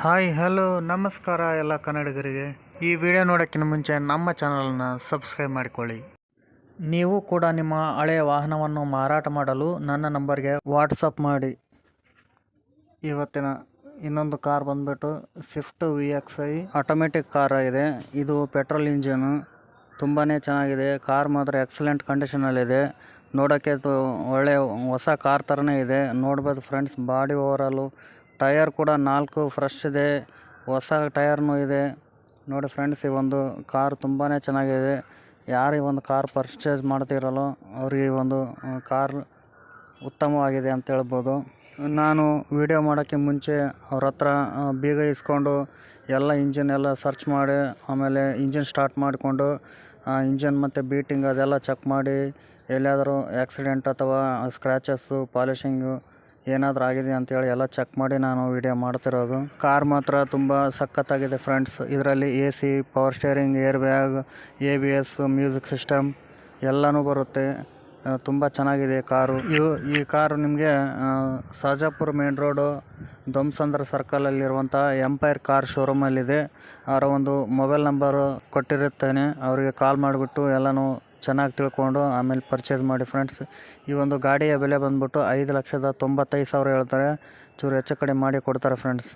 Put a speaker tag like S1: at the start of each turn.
S1: Hi, hello, ನಮಸ್ಕಾರ ಎಲ್ಲ ಕನ್ನಡಿಗರಿಗೆ. ಈ ವಿಡಿಯೋ ನೋಡೋಕ್ಕಿಂತ ಮುಂಚೆ ನಮ್ಮ ಚಾನಲನ್ನ ಸಬ್ಸ್ಕ್ರೈಬ್ ಮಾಡಿಕೊಳ್ಳಿ. ನೀವು ಕೂಡ ನಿಮ್ಮ ಹಳೆಯ ವಾಹನವನ್ನು ಮಾರಾಟ ಮಾಡಲು ನನ್ನ ನಂಬರ್ಗೆ ವಾಟ್ಸಪ್ ಮಾಡಿ. ಇವತ್ತಿನ ಇನ್ನೊಂದು ಕಾರ್ ಬಂದ್ಬಿಟ್ಟು Swift V X I automatic car ಆಗಿದೆ. ಇದು ಪೆಟ್ರೋಲ್ ಇಂಜಿನು ತುಂಬಾ ಚೆನ್ನಾಗಿದೆ. ಕಾರ್ ಮಾತ್ರ ಎಕ್ಸಲೆಂಟ್ ಕಂಡೀಷನಲ್ಲಿದೆ ನೋಡೋಕ್ಕೆ ತು ಒಳ್ಳೆಯ ಹೊಸ ಕಾರ್ ಥರನೇ ಇದೆ. ನೋಡ್ಬೋದು ಫ್ರೆಂಡ್ಸ್ ಬಾಡಿ ಓವರಾಲು ಟಯರ್ ಕೂಡ ನಾಲ್ಕು ಫ್ರೆಶ್ ಇದೆ. ಹೊಸ ಟಯರ್ನೂ ಇದೆ. ನೋಡಿ ಫ್ರೆಂಡ್ಸ್ ಈ ಒಂದು ಕಾರ್ ತುಂಬಾ ಚೆನ್ನಾಗಿದೆ. ಯಾರು ಈ ಒಂದು ಕಾರ್ ಪರ್ಚೇಸ್ ಮಾಡ್ತಿರಲ್ಲೋ ಅವ್ರಿಗೆ ಒಂದು ಕಾರ್ ಉತ್ತಮವಾಗಿದೆ ಅಂತ ಹೇಳ್ಬೋದು. ನಾನು ವಿಡಿಯೋ ಮಾಡೋಕ್ಕೆ ಮುಂಚೆ ಅವ್ರ ಹತ್ರ ಬೀಗ ಇಸ್ಕೊಂಡು ಎಲ್ಲ ಇಂಜಿನ್ ಎಲ್ಲ ಸರ್ಚ್ ಮಾಡಿ, ಆಮೇಲೆ ಇಂಜಿನ್ ಸ್ಟಾರ್ಟ್ ಮಾಡಿಕೊಂಡು ಇಂಜಿನ್ ಮತ್ತು ಬೀಟಿಂಗ್ ಅದೆಲ್ಲ ಚೆಕ್ ಮಾಡಿ, ಎಲ್ಲಿಯಾದರೂ ಆ್ಯಕ್ಸಿಡೆಂಟ್ ಅಥವಾ ಸ್ಕ್ರ್ಯಾಚಸ್ಸು ಪಾಲಿಶಿಂಗು ಏನಾದರೂ ಆಗಿದೆ ಅಂತೇಳಿ ಎಲ್ಲ ಚೆಕ್ ಮಾಡಿ ನಾನು ವಿಡಿಯೋ ಮಾಡ್ತಿರೋದು. ಕಾರ್ ಮಾತ್ರ ತುಂಬ ಸಖತ್ತಾಗಿದೆ ಫ್ರೆಂಡ್ಸ್ ಇದರಲ್ಲಿ A C power steering air bag A B S music system ಎಲ್ಲನೂ ಬರುತ್ತೆ. ತುಂಬ ಚೆನ್ನಾಗಿದೆ ಕಾರು ಇವು, ಈ ಕಾರು ನಿಮಗೆ ಸಾಜಾಪುರ ಮೇನ್ ರೋಡು ದೊಮ್ಸಂದ್ರ ಸರ್ಕಲಲ್ಲಿರುವಂಥ ಎಂಪೈರ್ ಕಾರ್ ಶೋರೂಮಲ್ಲಿದೆ ಅವರ ಒಂದು ಮೊಬೈಲ್ ನಂಬರು ಕೊಟ್ಟಿರುತ್ತೇನೆ. ಅವರಿಗೆ ಕಾಲ್ ಮಾಡಿಬಿಟ್ಟು ಎಲ್ಲನೂ ಚೆನ್ನಾಗಿ ತಿಳ್ಕೊಂಡು ಆಮೇಲೆ ಪರ್ಚೇಸ್ ಮಾಡಿ ಫ್ರೆಂಡ್ಸ್ ಈ ಒಂದು ಗಾಡಿಯ ಬೆಲೆ ಬಂದ್ಬಿಟ್ಟು ಐದು ಲಕ್ಷದ ತೊಂಬತ್ತೈದು ಸಾವಿರ ಹೇಳ್ತಾರೆ. ಚೂರು ಹೆಚ್ಚು ಕಡಿಮೆ ಮಾಡಿ ಕೊಡ್ತಾರೆ ಫ್ರೆಂಡ್ಸ್